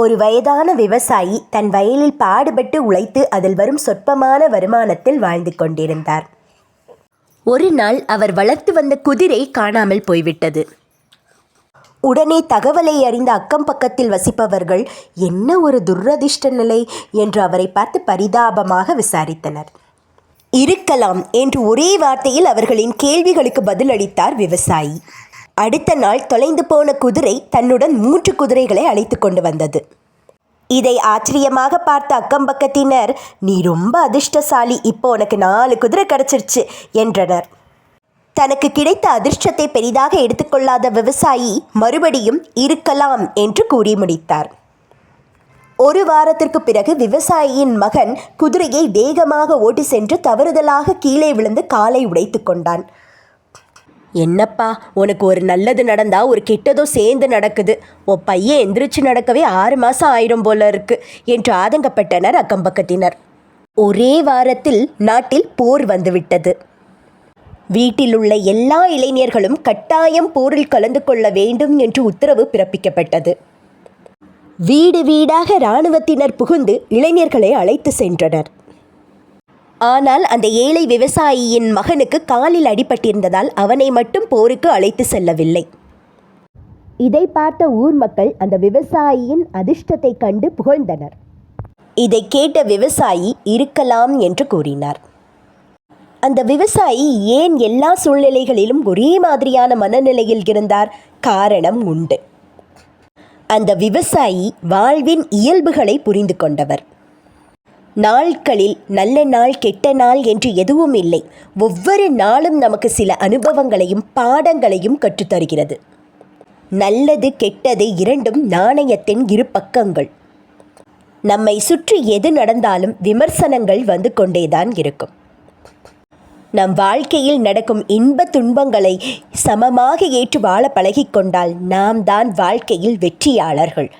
ஒரு வயதான விவசாயி தன் வயலில் பாடுபட்டு உழைத்து அதில் வரும் சொற்பமான வருமானத்தில் வாழ்ந்து கொண்டிருந்தார். ஒரு நாள் அவர் வளர்த்து வந்த குதிரை காணாமல் போய்விட்டது. உடனே தகவலை அறிந்த அக்கம் பக்கத்தில் வசிப்பவர்கள் என்ன ஒரு துரதிர்ஷ்ட நிலை? என்று அவரை பார்த்து பரிதாபமாக விசாரித்தனர். இருக்கலாம் என்று ஒரே வார்த்தையில் அவர்களின் கேள்விகளுக்கு பதிலளித்தார் விவசாயி. அடுத்த நாள் தொலைந்து போன குதிரை தன்னுடன் மூன்று குதிரைகளை அழைத்து கொண்டு வந்தது. இதை ஆச்சரியமாக பார்த்த அக்கம் பக்கத்தினர் நீ ரொம்ப அதிர்ஷ்டசாலி. இப்போ உனக்கு நாலு குதிரை கிடச்சிருச்சு என்றனர். தனக்கு கிடைத்த அதிர்ஷ்டத்தை பெரிதாக எடுத்துக்கொள்ளாத விவசாயி மறுபடியும் இருக்கலாம் என்று கூறி முடித்தார். ஒரு வாரத்திற்கு பிறகு விவசாயியின் மகன் குதிரையை வேகமாக ஓட்டி சென்று தவறுதலாக கீழே விழுந்து காலை உடைத்து கொண்டான். என்னப்பா உனக்கு ஒரு நல்லது நடந்தா ஒரு கெட்டதோ சேர்ந்து நடக்குது. உன் பையன் எந்திரிச்சு நடக்கவே ஆறு மாதம் ஆயிரும் போல இருக்கு என்று ஆதங்கப்பட்டனர் அக்கம்பக்கத்தினர். ஒரே வாரத்தில் நாட்டில் போர் வந்துவிட்டது. வீட்டில் உள்ள எல்லா இளைஞர்களும் கட்டாயம் போரில் கலந்து கொள்ள வேண்டும் என்று உத்தரவு பிறப்பிக்கப்பட்டது. வீடு வீடாக இராணுவத்தினர் புகுந்து இளைஞர்களை அழைத்து சென்றனர். ஆனால் அந்த ஏழை விவசாயியின் மகனுக்கு காலில் அடிபட்டிருந்ததால் அவனை மட்டும் போருக்கு அழைத்து செல்லவில்லை. இதை பார்த்த ஊர் மக்கள் அந்த விவசாயியின் அதிர்ஷ்டத்தை கண்டு புகழ்ந்தனர். இதை கேட்ட விவசாயி இருக்கலாம் என்று கூறினார். அந்த விவசாயி ஏன் எல்லா சூழ்நிலைகளிலும் ஒரே மாதிரியான மனநிலையில் இருந்தார்? காரணம் உண்டு. அந்த விவசாயி வாழ்வின் இயல்புகளை புரிந்து கொண்டவர். நாட்களில் நல்ல நாள் கெட்ட நாள் என்று எதுவும் இல்லை. ஒவ்வொரு நாளும் நமக்கு சில அனுபவங்களையும் பாடங்களையும் கற்றுத்தருகிறது. நல்லது கெட்டது இரண்டும் நாணயத்தின் இரு பக்கங்கள். நம்மை சுற்றி எது நடந்தாலும் விமர்சனங்கள் வந்து கொண்டேதான் இருக்கும். நம் வாழ்க்கையில் நடக்கும் இன்ப துன்பங்களை சமமாக ஏற்று வாழ பழகிக்கொண்டால் நாம் தான் வாழ்க்கையில் வெற்றியாளர்கள்.